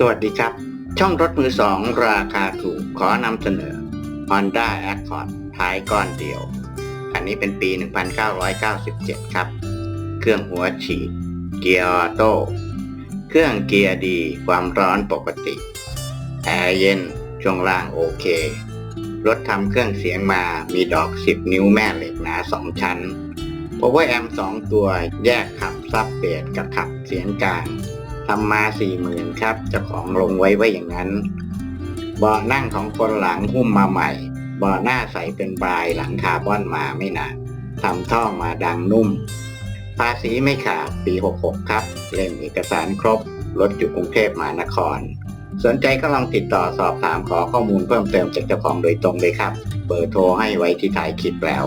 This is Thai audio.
สวัสดีครับ ช่องรถมือสองราคาถูกขอนำเสนอ Honda Accord ท้ายก้อนเดียว อันนี้เป็นปี 1997 ครับ เครื่องหัวฉีด เกียร์ออโต้ เครื่องเกียร์ดีความร้อนปกติ แอร์เย็นช่วงล่างโอเค รถทำเครื่องเสียงมามีดอก 10 นิ้วแม่เหล็กหนา 2 ชั้น Power Amp 2ตัวแยกขับซับเบสกับขับเสียงกลาง ทำมาสี่หมื่นครับเจ้าของลงไว้ไว้อย่างนั้น เบาะนั่งของคนหลังหุ้มมาใหม่ เบาะหน้าใสเป็นบรายหลังคาร์บอนมาไม่นานทำท่อมาดังนุ่ม ภาษีไม่ขาดปี 66 ครับ เล่มเอกสารครบ รถอยู่กรุงเทพมหานคร สนใจก็ลองติดต่อสอบถามขอข้อมูลเพิ่มเติมจากเจ้าของโดยตรงเลยครับ เบอร์โทรให้ไว้ที่ท้ายคลิปแล้ว